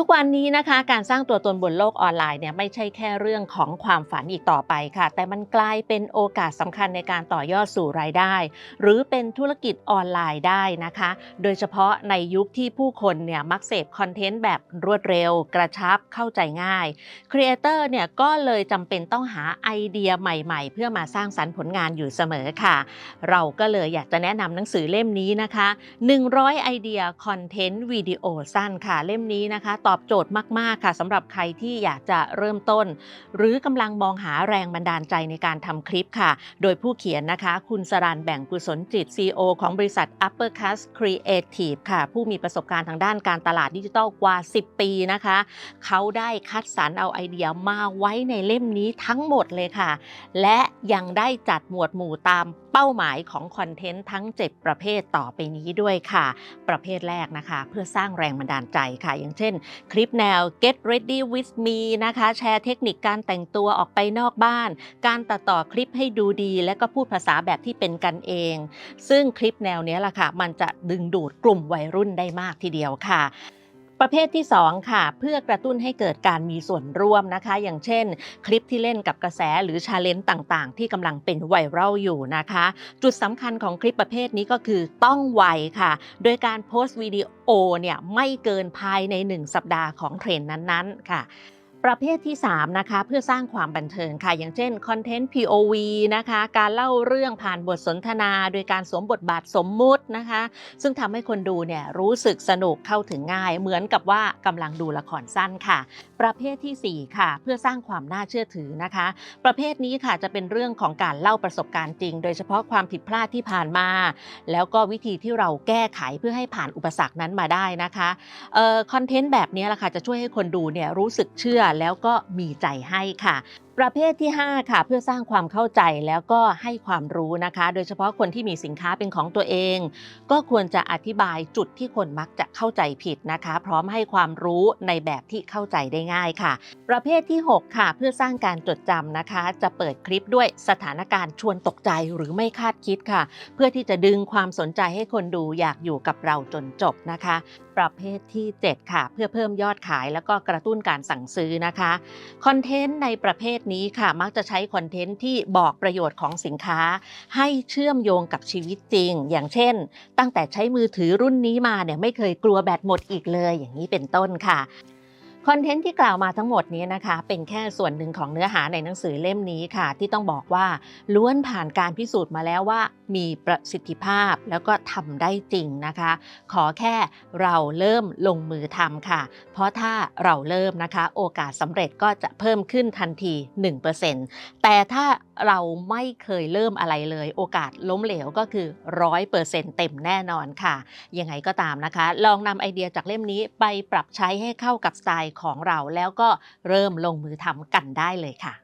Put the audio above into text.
ทุกวันนี้นะคะการสร้างตัวตนบนโลกออนไลน์เนี่ยไม่ใช่แค่เรื่องของความฝันอีกต่อไปค่ะ แต่มันกลายเป็นโอกาสสำคัญในการต่อยอดสู่รายได้ หรือเป็นธุรกิจออนไลน์ได้นะคะ โดยเฉพาะในยุคที่ผู้คนเนี่ยมักเสพคอนเทนต์แบบรวดเร็ว กระชับเข้าใจง่ายครีเอเตอร์เนี่ยก็เลยจำเป็นต้องหาไอเดียใหม่ๆ เพื่อมาสร้างสรรค์ผลงานอยู่เสมอค่ะ เราก็เลยอยากจะแนะนำหนังสือเล่มนี้นะคะ 100 ไอเดียคอนเทนต์วิดีโอสั้นค่ะเล่มนี้นะคะตอบโจทย์มาก ๆ ค่ะสำหรับใครที่อยากจะเริ่มต้น หรือกำลังมองหาแรงบันดาลใจในการทำคลิปค่ะ โดยผู้เขียนนะคะ คุณสรานแบ่งกุศลจิต CEO ของบริษัท Uppercast Creative ค่ะ ผู้มีประสบการณ์ทางด้านการตลาดดิจิทัลกว่า 10 ปีนะคะ เขาได้คัดสรรเอาไอเดียมาไว้ในเล่มนี้ทั้งหมดเลยค่ะ และยังได้จัดหมวดหมู่ตามเป้าหมายของคอนเทนต์ทั้ง 7 ประเภทต่อไปนี้ด้วยค่ะ ประเภทแรกนะคะ เพื่อสร้างแรงบันดาลใจค่ะ อย่างเช่น คลิปแนว get ready with me นะคะ แชร์เทคนิคการแต่งตัวออกไปนอกบ้าน การตัดต่อคลิปให้ดูดี และก็พูดภาษาแบบที่เป็นกันเอง ซึ่งคลิปแนวนี้ล่ะค่ะ มันจะดึงดูดกลุ่มวัยรุ่นได้มากทีเดียวค่ะ ประเภทที่ 2 ค่ะ เพื่อกระตุ้นให้เกิดการมีส่วนร่วมนะคะ อย่างเช่น คลิปที่เล่นกับกระแสหรือชาเลนจ์ต่างๆ ที่กำลังเป็นไวรัลอยู่นะคะ จุดสำคัญของคลิปประเภทนี้ก็คือต้องไวค่ะ โดยการโพสต์วิดีโอเนี่ยไม่เกินภายใน 1 สัปดาห์ของเทรนด์นั้นๆค่ะ ประเภทที่ 3 นะคะ เพื่อสร้างความบันเทิงค่ะ อย่างเช่นคอนเทนต์ POV นะคะ การเล่าเรื่องผ่านบทสนทนา โดยการสวมบทบาทสมมุตินะคะ ซึ่งทำให้คนดูเนี่ยรู้สึกสนุกเข้าถึงง่าย เหมือนกับว่ากำลังดูละครสั้นค่ะ ประเภททีสี่ 4 ค่ะ เพื่อสร้างความน่าเชื่อถือนะคะ ประเภทนี้ค่ะจะเป็นเรื่องของการเล่าประสบการณ์จริง โดยเฉพาะความผิดพลาดที่ผ่านมา แล้วก็วิธีที่เราแก้ไขเพื่อให้ผ่านอุปสรรคนั้นมาได้นะคะคอนเทนต์แบบนี้แหละค่ะจะช่วยให้คนดูเนี่ยรู้สึกเชื่อแล้วก็มีใจให้ค่ะ ประเภทที่ 5 ค่ะ เพื่อสร้างความเข้าใจแล้วก็ให้ความรู้นะคะ โดยเฉพาะคนที่มีสินค้าเป็นของตัวเอง ก็ควรจะอธิบายจุดที่คนมักจะเข้าใจผิดนะคะ พร้อมให้ความรู้ในแบบที่เข้าใจได้ง่ายค่ะ ประเภทที่ 6 ค่ะ เพื่อสร้างการจดจำนะคะ จะเปิดคลิปด้วยสถานการณ์ชวนตกใจหรือไม่คาดคิดค่ะ เพื่อที่จะดึงความสนใจให้คนดูอยากอยู่กับเราจนจบนะคะประเภทที่ 7 ค่ะ เพื่อเพิ่มยอดขายแล้วก็กระตุ้นการสั่งซื้อนะคะคอนเทนต์ในประเภทนี้ค่ะมักจะใช้คอนเทนต์ที่บอกประโยชน์ของสินค้า ให้เชื่อมโยงกับชีวิตจริง อย่างเช่น ตั้งแต่ใช้มือถือรุ่นนี้มาเนี่ยไม่เคยกลัวแบตหมดอีกเลย อย่างนี้เป็นต้นค่ะ คอนเทนต์ที่กล่าวมาทั้งหมดนี้นะคะ เป็นแค่ส่วนหนึ่งของเนื้อหาในหนังสือเล่มนี้ค่ะ ที่ต้องบอกว่าล้วนผ่านการพิสูจน์มาแล้วว่า มีประสิทธิภาพแล้วก็ทำได้จริงนะคะ ขอแค่เราเริ่มลงมือทำค่ะ เพราะถ้าเราเริ่มนะคะ โอกาสสำเร็จก็จะเพิ่มขึ้นทันที 1%แต่ถ้าเราไม่เคยเริ่มอะไรเลย โอกาสล้มเหลวก็คือ 100%เต็มแน่นอนค่ะ ยังไงก็ตามนะคะ ลองนำไอเดียจากเล่มนี้ไปปรับใช้ให้เข้ากับสไตล์ของเราแล้วก็เริ่มลงมือทำกันได้เลยค่ะ